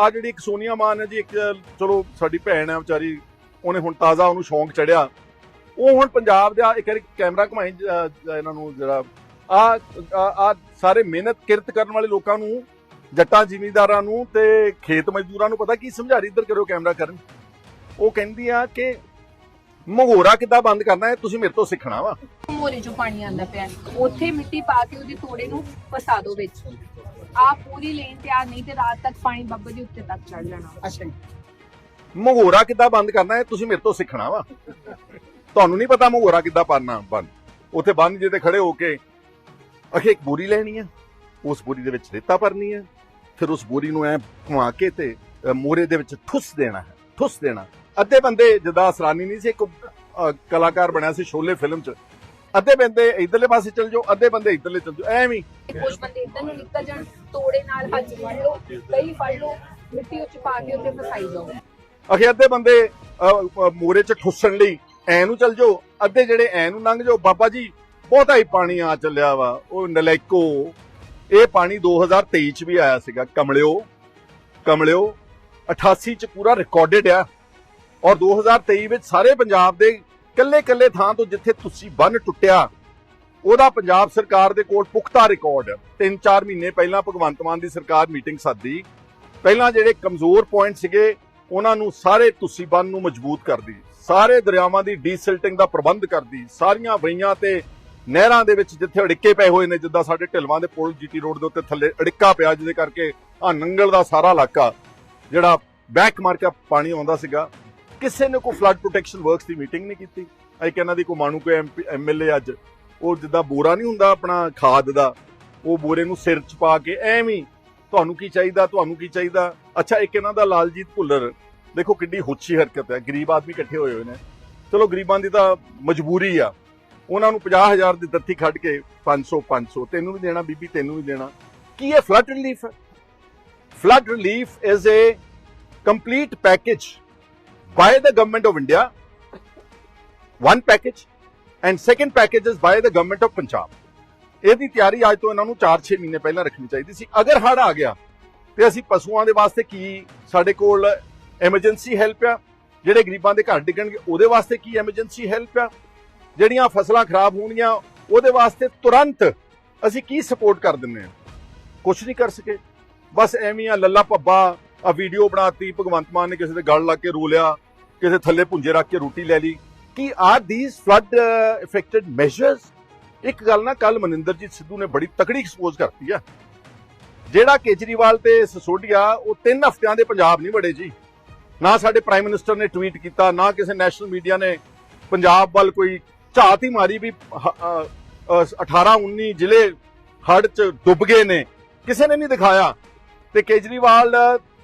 ਆ ਜਿਹੜੀ ਇੱਕ ਸੋਨੀਆ ਮਾਨ ਹੈ ਜੀ, ਇੱਕ ਚਲੋ ਸਾਡੀ ਭੈਣ ਹੈ ਵਿਚਾਰੀ, ਉਹਨੇ ਹੁਣ ਤਾਜ਼ਾ ਉਹਨੂੰ ਸ਼ੌਂਕ ਚੜਿਆ। ਉਹ ਹੁਣ ਪੰਜਾਬ ਦਾ ਇੱਕ ਵਾਰੀ ਕੈਮਰਾ ਘੁਮਾਈ ਇਹਨਾਂ ਨੂੰ ਜਿਹੜਾ, ਆ ਆ ਸਾਰੇ ਮਿਹਨਤ ਕਿਰਤ ਕਰਨ ਵਾਲੇ ਲੋਕਾਂ ਨੂੰ, ਜੱਟਾਂ ਜ਼ਿਮੀਂਦਾਰਾਂ ਨੂੰ ਤੇ ਖੇਤ ਮਜ਼ਦੂਰਾਂ ਨੂੰ ਪਤਾ ਕੀ ਸਮਝਾ ਰਹੀ ਇੱਧਰ ਕਰੋ ਕੈਮਰਾ ਕਰਨ। ਉਹ ਕਹਿੰਦੀ ਆ ਕਿ ਮਗੋਰਾ ਕਿੱਦਾਂ ਬੰਦ ਕਰਨਾ ਹੈ, ਤੁਸੀਂ ਮੇਰੇ ਤੋਂ ਸਿੱਖਣਾ ਵਾ। ਮੋਰੇ ਚੋਂ ਪਾਣੀ ਆਂਦਾ ਪਿਆ। ਉੱਥੇ ਮਿੱਟੀ ਪਾ ਕੇ ਉਹਦੇ ਤੋੜੇ ਨੂੰ ਫਸਾ ਦਿਓ ਵਿੱਚ। ਆ ਪੂਰੀ ਲੇਨ ਤਿਆਰ ਨਹੀਂ ਤੇ ਰਾਤ ਤੱਕ ਪਾਣੀ ਬੱਬਾ ਜੀ ਉੱਤੇ ਤੱਕ ਚੜ ਜਾਣਾ। ਅੱਛਾ ਜੀ। ਮਗੋਰਾ ਕਿੱਦਾਂ ਬੰਦ ਕਰਨਾ ਹੈ? ਤੁਸੀਂ ਮੇਰੇ ਤੋਂ ਸਿੱਖਣਾ ਵਾ। ਤੁਹਾਨੂੰ ਨਹੀਂ ਪਤਾ ਮਗੋਰਾ ਕਿੱਦਾਂ ਪਾਣਾ ਬੰਦ ਉੱਥੇ ਬੰਦ ਜੇ ਖੜੇ ਹੋ ਕੇ ਅਖੇ ਇੱਕ ਬੋਰੀ ਲੈਣੀ ਹੈ। ਉਸ ਬੋਰੀ ਦੇ ਵਿੱਚ ਰੇਤਾ ਭਰਨੀ ਹੈ। ਫਿਰ ਉਸ ਬੋਰੀ ਨੂੰ ਐ ਘੁਮਾ ਕੇ ਤੇ ਮੋਰੇ ਦੇ ਵਿੱਚ ਠੁੱਸ ਦੇਣਾ ਹੈ। ਠੁੱਸ ਦੇਣਾ। ਅੱਧੇ ਬੰਦੇ, ਜਦਾ ਅਸਰਾਨੀ ਨਹੀਂ ਸੀ, ਇੱਕ ਕਲਾਕਾਰ ਬਣਿਆ ਸੀ ਸ਼ੋਲੇ ਫਿਲਮ 'ਚ। ਅੱਧੇ ਬੰਦੇ ਇਧਰਲੇ ਪਾਸੇ ਚਲ ਜਾਓ ਅੱਧੇ ਬੰਦੇ ਇਧਰਲੇ ਚਲ ਜਾਓ ਐਵੇਂ ਕੁਝ ਬੰਦੇ ਇੱਧਰ ਨੂੰ ਨਿਕਲ ਜਾਣ ਤੋੜੇ ਨਾਲ ਹੱਥ ਫੜ ਲਓ ਕਈ ਫੜ ਲਓ ਮਿੱਟੀ ਉੱਚ ਪਾ ਕੇ ਉੱਤੇ ਫਸਾਈ ਜਾਓ। ਅਖੇ ਅੱਧੇ ਬੰਦੇ ਮੋਰੇ 'ਚ ਠੁੱਸਣ ਲਈ ਐ ਨੂੰ ਚਲ ਜਾਓ ਅੱਧੇ ਜਿਹੜੇ ਐ ਨੂੰ ਲੰਘ ਜਾਓ ਬਾਬਾ ਜੀ ਬਹੁਤਾ ਹੀ ਪਾਣੀ ਆ ਚੱਲਿਆ ਵਾ ਉਹ ਨਲੈਕੋ। ਇਹ ਪਾਣੀ 2023 ਚ ਵੀ ਆਇਆ ਸੀਗਾ ਕਮਲਿਓ ਕਮਲਿਓ 88 ਚ ਪੂਰਾ ਰਿਕਾਰਡਡ ਆ। ਔਰ 2023 ਵਿੱਚ ਸਾਰੇ ਪੰਜਾਬ ਦੇ ਕੱਲੇ ਕੱਲੇ ਥਾਂ ਤੋਂ ਜਿੱਥੇ ਤੁਸੀਂ ਬੰਨ ਟੁੱਟਿਆ, ਉਹਦਾ ਪੰਜਾਬ ਸਰਕਾਰ ਦੇ ਕੋਲ ਪੁਖਤਾ ਰਿਕਾਰਡ। ਹੈ 3-4 ਮਹੀਨੇ ਪਹਿਲਾਂ ਭਗਵੰਤ ਮਾਨ ਦੀ ਸਰਕਾਰ ਮੀਟਿੰਗ ਸੱਦੀ। ਪਹਿਲਾਂ ਜਿਹੜੇ ਕਮਜ਼ੋਰ ਪੁਆਇੰਟ ਸੀਗੇ, ਉਹਨਾਂ ਨੂੰ ਸਾਰੇ ਤੁਸੀਂ ਬੰਨ ਨੂੰ ਮਜ਼ਬੂਤ ਕਰਦੀ। ਸਾਰੇ ਦਰਿਆਵਾਂ ਦੀ ਡੀਸਿਲਟਿੰਗ ਦਾ ਪ੍ਰਬੰਧ ਕਰਦੀ। ਸਾਰੀਆਂ ਵਈਆਂ ਤੇ ਨਹਿਰਾਂ ਦੇ ਵਿੱਚ ਜਿੱਥੇ ਅੜਿੱਕੇ ਪਏ ਹੋਏ ਨੇ, ਜਿੱਦਾਂ ਸਾਡੇ ਢਿਲਵਾਂ ਦੇ ਪੁਲ ਜੀਟੀ ਰੋਡ ਦੇ ਉੱਤੇ ਥੱਲੇ ਅੜਿੱਕਾ ਪਿਆ, ਜਿਹਦੇ ਕਰਕੇ ਆ ਨੰਗਲ ਦਾ ਸਾਰਾ ਇਲਾਕਾ, ਜਿਹੜਾ ਬੈਕ ਮਾਰ ਕੇ ਪਾਣੀ ਆਉਂਦਾ ਸੀਗਾ ਕਿਸੇ ਨੇ ਕੋਈ ਫਲੱਡ ਪ੍ਰੋਟੈਕਸ਼ਨ ਵਰਕਸ ਦੀ ਮੀਟਿੰਗ ਨਹੀਂ ਕੀਤੀ। ਇੱਕ ਇਹਨਾਂ ਦੀ ਕੋ ਮਾਣੂ ਕੋ ਐਮਐਲਏ ਅੱਜ। ਉਹ ਜਿੱਦਾਂ ਬੋਰਾ ਨਹੀਂ ਹੁੰਦਾ ਆਪਣਾ ਖਾਦ ਦਾ, ਉਹ ਬੋਰੇ ਨੂੰ ਸਿਰ 'ਚ ਪਾ ਕੇ ਐਵੇਂ ਤੁਹਾਨੂੰ ਕੀ ਚਾਹੀਦਾ, ਤੁਹਾਨੂੰ ਕੀ ਚਾਹੀਦਾ? ਅੱਛਾ, ਇੱਕ ਇਹਨਾਂ ਦਾ ਲਾਲਜੀਤ ਭੁੱਲਰ। ਦੇਖੋ ਕਿੰਨੀ ਹੁੱਚੀ ਹਰਕਤ ਹੈ। ਗਰੀਬ ਆਦਮੀ ਇਕੱਠੇ ਹੋਏ ਹੋਏ ਨੇ। ਚਲੋ ਗਰੀਬਾਂ ਦੀ ਤਾਂ ਮਜਬੂਰੀ ਆ। ਉਹਨਾਂ ਨੂੰ 50000 ਦੀ ਦਿੱਤੀ ਖੱਡ ਕੇ 500 500 ਤੈਨੂੰ ਵੀ ਦੇਣਾ ਬੀਬੀ, ਤੈਨੂੰ ਵੀ ਦੇਣਾ। ਕੀ ਇਹ ਫਲੱਡ ਰਿਲੀਫ ਹੈ? Flood relief is a complete package by the government of India, one package, and second package is by the government of Punjab. ਇਹਦੀ ਤਿਆਰੀ ਅੱਜ ਤੋਂ ਇਹਨਾਂ ਨੂੰ 4-6 ਮਹੀਨੇ ਪਹਿਲਾਂ ਰੱਖਣੀ ਚਾਹੀਦੀ ਸੀ। ਅਗਰ ਹੜ ਆ ਗਿਆ, ਤੇ ਅਸੀਂ ਪਸ਼ੂਆਂ ਦੇ ਵਾਸਤੇ ਕੀ, ਸਾਡੇ ਕੋਲ ਐਮਰਜੈਂਸੀ ਹੈਲਪ ਆ? ਜਿਹੜੇ ਗਰੀਬਾਂ ਦੇ ਘਰ ਡਿੱਗਣਗੇ, ਉਹਦੇ ਵਾਸਤੇ ਕੀ ਐਮਰਜੈਂਸੀ ਹੈਲਪ ਆ? ਜਿਹੜੀਆਂ ਫਸਲਾਂ ਖਰਾਬ ਹੋਣਗੀਆਂ ਉਹਦੇ ਵਾਸਤੇ ਤੁਰੰਤ ਅਸੀਂ ਕੀ ਸਪੋਰਟ ਕਰ ਦਿੰਨੇ ਆ ਕੁਝ ਨਹੀਂ ਕਰ ਸਕੇ। ਬਸ ਐਵੇਂ ਆ, ਲੱਲਾ ਪੱਬਾ ਆ ਵੀਡੀਓ ਬਣਾਤੀ, ਭਗਵੰਤ ਮਾਨ ਨੇ ਕਿਸੇ ਦੇ ਗਲ ਲਾ ਕੇ ਰੋ ਲਿਆ, ਕਿਸੇ ਥੱਲੇ ਪੁੰਜੇ ਰੱਖ ਕੇ ਰੋਟੀ ਲੈ ਲਈ। ਕਿ are these flood affected measures ਇੱਕ ਗੱਲ ਨਾ ਕੱਲ ਮਨਿੰਦਰਜੀਤ ਸਿੱਧੂ ਨੇ ਬੜੀ ਤਕੜੀ ਐਕਸਪੋਜ਼ ਕਰਤੀ ਆ। ਜਿਹੜਾ ਕੇਜਰੀਵਾਲ ਤੇ ਸਸੋਡੀਆ, ਉਹ ਤਿੰਨ ਹਫ਼ਤਿਆਂ ਦੇ ਪੰਜਾਬ ਨਹੀਂ ਵੜੇ ਜੀ। ਨਾ ਸਾਡੇ ਪ੍ਰਾਈਮ ਮਿਨਿਸਟਰ ਨੇ ਟਵੀਟ ਕੀਤਾ, ਨਾ ਕਿਸੇ ਨੈਸ਼ਨਲ ਮੀਡੀਆ ਨੇ ਪੰਜਾਬ ਵੱਲ ਕੋਈ ਝਾਤ ਹੀ ਮਾਰੀ ਵੀ 18 19 ਜ਼ਿਲ੍ਹੇ ਹੜ੍ਹ ਚ ਡੁੱਬ ਗਏ ਨੇ। ਕਿਸੇ ਨੇ ਨਹੀਂ ਦਿਖਾਇਆ। ਤੇ ਕੇਜਰੀਵਾਲ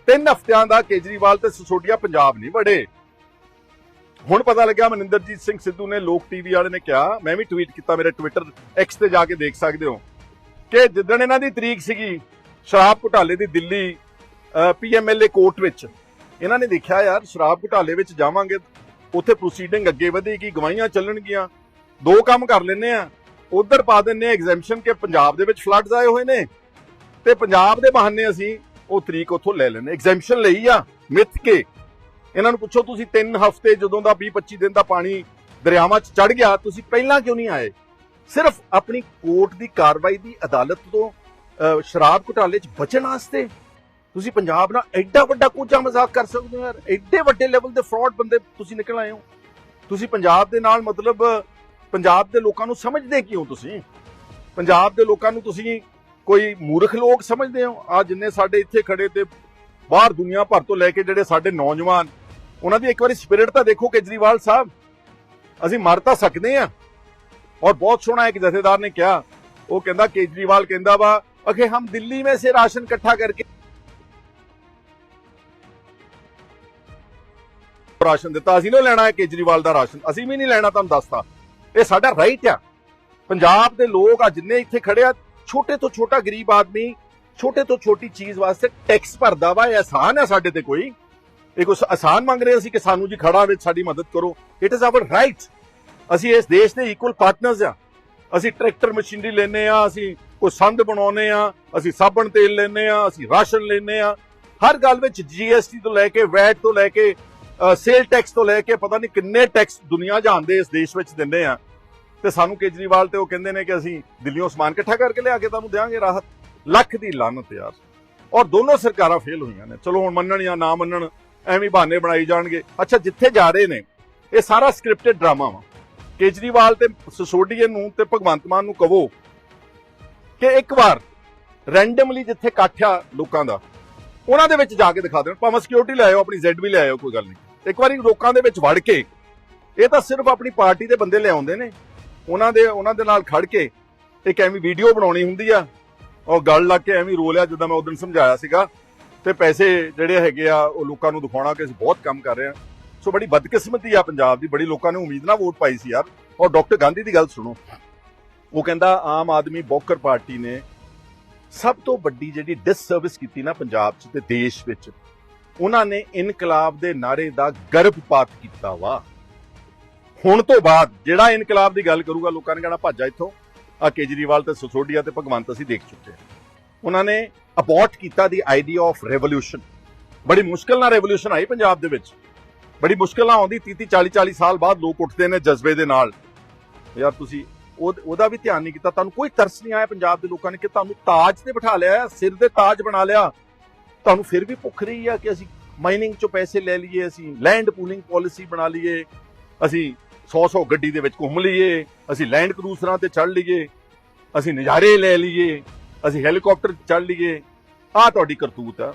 ਤਿੰਨ ਹਫ਼ਤਿਆਂ ਦਾ ਕੇਜਰੀਵਾਲ ਤੇ ਸਸੋਡੀਆ ਪੰਜਾਬ ਨਹੀਂ ਵੜੇ। ਹੁਣ ਪਤਾ ਲੱਗਿਆ ਮਨਿੰਦਰਜੀਤ ਸਿੰਘ ਸਿੱਧੂ ਨੇ ਲੋਕ ਟੀਵੀ ਵਾਲੇ ਨੇ ਕਿਹਾ, ਮੈਂ ਵੀ ਟਵੀਟ ਕੀਤਾ ਮੇਰੇ ਟਵਿੱਟਰ ਐਕਸ ਤੇ ਜਾ ਕੇ ਦੇਖ ਸਕਦੇ ਹੋ, ਕਿ ਜਿੱਦਣ ਇਹਨਾਂ ਦੀ ਤਰੀਕ ਸੀਗੀ ਸ਼ਰਾਬ ਘੁਟਾਲੇ ਦੀ ਦਿੱਲੀ ਪੀਐਮਐਲਏ ਕੋਰਟ ਵਿੱਚ, ਇਹਨਾਂ ਨੇ ਦੇਖਿਆ ਯਾਰ ਸ਼ਰਾਬ ਘੁਟਾਲੇ ਵਿੱਚ ਜਾਵਾਂਗੇ, ਉੱਥੇ ਪ੍ਰੋਸੀਡਿੰਗ ਅੱਗੇ ਵਧੇਗੀ, ਗਵਾਹੀਆਂ ਚੱਲਣਗੀਆਂ, ਦੋ ਕੰਮ ਕਰ ਲੈਨੇ ਆ, ਉਧਰ ਪਾ ਦਿੰਨੇ ਆ ਐਗਜ਼ੈਂਪਸ਼ਨ ਕਿ ਪੰਜਾਬ ਦੇ ਵਿੱਚ ਫਲੱਡਸ ਆਏ ਹੋਏ ਨੇ, ਤੇ ਪੰਜਾਬ ਦੇ ਬਹਾਨੇ ਅਸੀਂ ਉਹ ਤਰੀਕ ਉੱਥੋਂ ਲੈ ਲੈਨੇ ਐਗਜ਼ੈਂਪਸ਼ਨ ਲਈ ਆ, ਮਿੱਥ ਕੇ। ਇਹਨਾਂ ਨੂੰ ਪੁੱਛੋ, ਤੁਸੀਂ 3 ਹਫ਼ਤੇ ਜਦੋਂ ਦਾ 20 25 ਦਿਨ ਦਾ ਪਾਣੀ ਦਰਿਆਵਾਂ 'ਚ ਚੜ ਗਿਆ, ਤੁਸੀਂ ਪਹਿਲਾਂ ਕਿਉਂ ਨਹੀਂ ਆਏ? ਸਿਰਫ ਆਪਣੀ ਕੋਰਟ ਦੀ ਕਾਰਵਾਈ ਦੀ ਅਦਾਲਤ ਤੋਂ ਸ਼ਰਾਬ ਘੁਟਾਲੇ 'ਚ ਬਚਣ ਵਾਸਤੇ। ਤੁਸੀਂ ਪੰਜਾਬ ਨਾਲ ਐਡਾ ਵੱਡਾ ਕੋਚਾ ਮਜ਼ਾਕ ਕਰ ਸਕਦੇ ਹੋ ਯਾਰ। ਐਡੇ ਵੱਡੇ ਲੈਵਲ ਦੇ ਫਰਾਡ ਬੰਦੇ ਤੁਸੀਂ ਨਿਕਲ ਆਏ ਹੋ। ਤੁਸੀਂ ਪੰਜਾਬ ਦੇ ਨਾਲ ਮਤਲਬ, ਪੰਜਾਬ ਦੇ ਲੋਕਾਂ ਨੂੰ ਸਮਝਦੇ ਕਿਉਂ ਤੁਸੀਂ? ਪੰਜਾਬ ਦੇ ਲੋਕਾਂ ਨੂੰ ਤੁਸੀਂ ਕੋਈ ਮੂਰਖ ਲੋਕ ਸਮਝਦੇ ਹੋ? ਆ ਜਿੰਨੇ ਸਾਡੇ ਇੱਥੇ ਖੜੇ ਤੇ ਬਾਹਰ ਦੁਨੀਆ ਭਰ ਤੋਂ ਲੈ ਕੇ ਜਿਹੜੇ ਸਾਡੇ ਨੌਜਵਾਨ, ਉਹਨਾਂ ਦੀ ਇੱਕ ਵਾਰੀ ਸਪਿਰਿਟ ਤਾਂ ਦੇਖੋ ਕੇਜਰੀਵਾਲ ਸਾਹਿਬ। ਅਸੀਂ ਮਰ ਤਾਂ ਸਕਦੇ ਆ ਔਰ ਬਹੁਤ ਸੋਹਣਾ ਇੱਕ ਜਥੇਦਾਰ ਨੇ ਕਿਹਾ। ਉਹ ਕਹਿੰਦਾ, ਕੇਜਰੀਵਾਲ ਕਹਿੰਦਾ ਵਾ, ਅਖੇ ਹਮ ਦਿੱਲੀ ਮੇਂ ਸੇ ਰਾਸ਼ਨ ਇਕੱਠਾ ਕਰਕੇ ਰਾਸ਼ਨ ਦਿੱਤਾ। ਅਸੀਂ ਨਹੀਂ ਲੈਣਾ ਹੈ ਕੇਜਰੀਵਾਲ ਦਾ ਰਾਸ਼ਨ। ਅਸੀਂ ਵੀ ਨਹੀਂ ਲੈਣਾ, ਤੁਹਾਨੂੰ ਦੱਸਤਾ। ਇਹ ਸਾਡਾ ਰਾਈਟ ਆ। ਪੰਜਾਬ ਦੇ ਲੋਕ ਆ ਜਿੰਨੇ ਇੱਥੇ ਖੜੇ ਆ ਛੋਟੇ ਤੋਂ ਛੋਟਾ ਗਰੀਬ ਆਦਮੀ, ਛੋਟੇ ਤੋਂ ਛੋਟੀ ਚੀਜ਼ ਵਾਸਤੇ ਟੈਕਸ ਭਰਦਾ ਵਾ, ਇਹ ਆਸਾਨ ਹੈ ਸਾਡੇ ਤੇ ਕੋਈ? ਇਹ ਕੋਈ ਆਸਾਨ ਮੰਗ ਰਹੇ ਅਸੀਂ ਕਿ ਸਾਨੂੰ ਜੀ ਖੜਾ ਵਿੱਚ ਸਾਡੀ ਮਦਦ ਕਰੋ। ਇਟ ਇਜ਼ ਆਵਰ ਰਾਈਟ ਅਸੀਂ ਇਸ ਦੇਸ਼ ਦੇ ਇਕੁਅਲ ਪਾਰਟਨਰਸ ਆ ਅਸੀਂ ਟਰੈਕਟਰ ਮਸ਼ੀਨਰੀ ਲੈਨੇ ਆ ਅਸੀਂ ਕੋਈ ਸੰਦ ਬਣਾਉਨੇ ਆ ਅਸੀਂ ਸਾਬਣ ਤੇਲ ਲੈਨੇ ਆ ਅਸੀਂ ਰਾਸ਼ਨ ਲੈਨੇ ਆ ਹਰ ਗੱਲ ਵਿੱਚ ਜੀਐਸਟੀ ਤੋਂ ਲੈ ਕੇ ਵੈਟ ਤੋਂ ਲੈ ਕੇ ਸੇਲ ਟੈਕਸ ਤੋਂ ਲੈ ਕੇ, ਪਤਾ ਨਹੀਂ ਕਿੰਨੇ ਟੈਕਸ ਦੁਨੀਆ ਜਹਾਨ ਦੇ ਇਸ ਦੇਸ਼ ਵਿੱਚ ਦਿੰਦੇ ਆ। ਤੇ ਸਾਨੂੰ ਕੇਜਰੀਵਾਲ ਤੇ ਉਹ ਕਹਿੰਦੇ ਨੇ ਕਿ ਅਸੀਂ ਦਿੱਲੀੋਂ ਸਮਾਨ ਇਕੱਠਾ ਕਰਕੇ ਲਿਆ ਕੇ ਤੁਹਾਨੂੰ ਦੇਵਾਂਗੇ ਰਾਹਤ। ਲੱਖ ਦੀ ਲਾਨਤ ਯਾਰ। ਔਰ ਦੋਨੋਂ ਸਰਕਾਰਾਂ ਫੇਲ ਹੋਈਆਂ ਨੇ। ਚਲੋ ਹੁਣ ਮੰਨਣ ਜਾਂ ਨਾ ਮੰਨਣ, ਐਵੇਂ ਬਹਾਨੇ ਬਣਾਈ ਜਾਣਗੇ। ਅੱਛਾ, ਜਿੱਥੇ ਜਾ ਰਹੇ ਨੇ, ਇਹ ਸਾਰਾ ਸਕ੍ਰਿਪਟਡ ਡਰਾਮਾ ਵਾ। ਕੇਜਰੀਵਾਲ ਤੇ ਸਸੋਡੀਏ ਨੂੰ ਤੇ ਭਗਵੰਤ ਮਾਨ ਨੂੰ ਕਹੋ ਕਿ ਇੱਕ ਵਾਰ ਰੈਂਡਮਲੀ ਜਿੱਥੇ ਇਕੱਠਿਆ ਲੋਕਾਂ ਦਾ, ਉਹਨਾਂ ਦੇ ਵਿੱਚ ਜਾ ਕੇ ਦਿਖਾ ਦੇਣ। ਭਾਵੇਂ ਸਿਕਿਉਰਿਟੀ ਲੈ ਆਇਓ, ਆਪਣੀ ਜ਼ੈਡ ਵੀ ਲੈ ਆਇਓ, ਕੋਈ ਗੱਲ ਨਹੀਂ। ਇੱਕ ਵਾਰੀ ਲੋਕਾਂ ਦੇ ਵਿੱਚ ਵੜ ਕੇ, ਇਹ ਤਾਂ ਸਿਰਫ ਆਪਣੀ ਪਾਰਟੀ ਦੇ ਬੰਦੇ ਲਿਆਉਂਦੇ ਨੇ। ਉਹਨਾਂ ਦੇ ਉਹਨਾਂ ਦੇ ਨਾਲ ਖੜ ਕੇ ਇੱਕ ਐਵੇਂ ਵੀਡੀਓ ਬਣਾਉਣੀ ਹੁੰਦੀ ਆ। ਉਹ ਗੱਲ ਲੱਗ ਕੇ ਐਵੇਂ ਰੋ ਲਿਆ ਜਿੱਦਾਂ ਮੈਂ ਉਦੋਂ ਸਮਝਾਇਆ ਸੀਗਾ। ਤੇ ਪੈਸੇ ਜਿਹੜੇ ਹੈਗੇ ਆ, ਉਹ ਲੋਕਾਂ ਨੂੰ ਦਿਖਾਉਣਾ ਕਿ ਅਸੀਂ ਬਹੁਤ ਕੰਮ ਕਰ ਰਹੇ ਆ। ਸੋ ਬੜੀ ਬਦਕਿਸਮਤੀ ਆ ਪੰਜਾਬ ਦੀ। ਬੜੀ ਲੋਕਾਂ ਨੇ ਉਮੀਦ ਨਾਲ ਵੋਟ ਪਾਈ ਸੀ ਯਾਰ। ਔਰ ਡਾਕਟਰ ਗਾਂਧੀ ਦੀ ਗੱਲ ਸੁਣੋ। ਉਹ ਕਹਿੰਦਾ, ਆਮ ਆਦਮੀ ਬੌਕਰ ਪਾਰਟੀ ਨੇ ਸਭ ਤੋਂ ਵੱਡੀ ਜਿਹੜੀ ਡਿਸਸਰਵਿਸ ਕੀਤੀ ਨਾ ਪੰਜਾਬ 'ਚ ਤੇ ਦੇਸ਼ ਵਿੱਚ, ਉਹਨਾਂ ਨੇ ਇਨਕਲਾਬ ਦੇ ਨਾਰੇ ਦਾ ਗਰਭਪਾਤ ਕੀਤਾ ਵਾ। ਹੁਣ ਤੋਂ ਬਾਅਦ ਜਿਹੜਾ ਇਨਕਲਾਬ ਦੀ ਗੱਲ ਕਰੂਗਾ, ਲੋਕਾਂ ਨੇ ਕਹਿਣਾ ਭੱਜਾ ਇੱਥੋਂ। ਆ ਕੇਜਰੀਵਾਲ ਤੇ ਸਸੋਡੀਆ ਤੇ ਭਗਵੰਤ ਅਸੀਂ ਦੇਖ ਚੁੱਕੇ ਹਾਂ। ਉਹਨਾਂ ਨੇ ਅਬੋਰਟ ਕੀਤਾ ਦੀ ਆਈਡੀਆ ਆਫ ਰੈਵੋਲੂਸ਼ਨ ਬੜੀ ਮੁਸ਼ਕਲ ਨਾਲ ਰੈਵੋਲੂਸ਼ਨ ਆਈ ਪੰਜਾਬ ਦੇ ਵਿੱਚ। ਬੜੀ ਮੁਸ਼ਕਲ ਨਾਲ ਆਉਂਦੀ 30 40 40 ਸਾਲ ਬਾਅਦ ਲੋਕ ਉੱਠਦੇ ਨੇ ਜਜ਼ਬੇ ਦੇ ਨਾਲ। ਯਾਰ ਤੁਸੀਂ ਉਹਦਾ ਵੀ ਧਿਆਨ ਨਹੀਂ ਕੀਤਾ, ਤੁਹਾਨੂੰ ਕੋਈ ਤਰਸ ਨਹੀਂ ਆਇਆ ਪੰਜਾਬ ਦੇ ਲੋਕਾਂ ਨੇ ਕਿ ਤੁਹਾਨੂੰ ਤਾਜ ਤੇ ਬਿਠਾ ਲਿਆ, ਸਿਰ ਦੇ ਤਾਜ ਬਣਾ ਲਿਆ। ਤੁਹਾਨੂੰ ਫਿਰ ਵੀ ਭੁੱਖ ਰਹੀ ਆ ਕਿ ਅਸੀਂ ਮਾਈਨਿੰਗ ਚੋਂ ਪੈਸੇ ਲੈ ਲਈਏ, ਅਸੀਂ ਲੈਂਡ ਪੂਲਿੰਗ ਪਾਲਿਸੀ ਬਣਾ ਲਈਏ। ਅਸੀਂ 100-100 ਗੱਡੀ ਦੇ ਵਿੱਚ ਘੁੰਮ ਲਈਏ, ਅਸੀਂ ਲੈਂਡ ਕਰੂਜ਼ਰਾਂ ਤੇ ਚੜ ਲਈਏ, ਅਸੀਂ ਨਜ਼ਾਰੇ ਲੈ ਲਈਏ, ਅਸੀਂ ਹੈਲੀਕਾਪਟਰ ਚੜ ਲਈਏ। ਆਹ ਤੁਹਾਡੀ ਕਰਤੂਤ ਆ।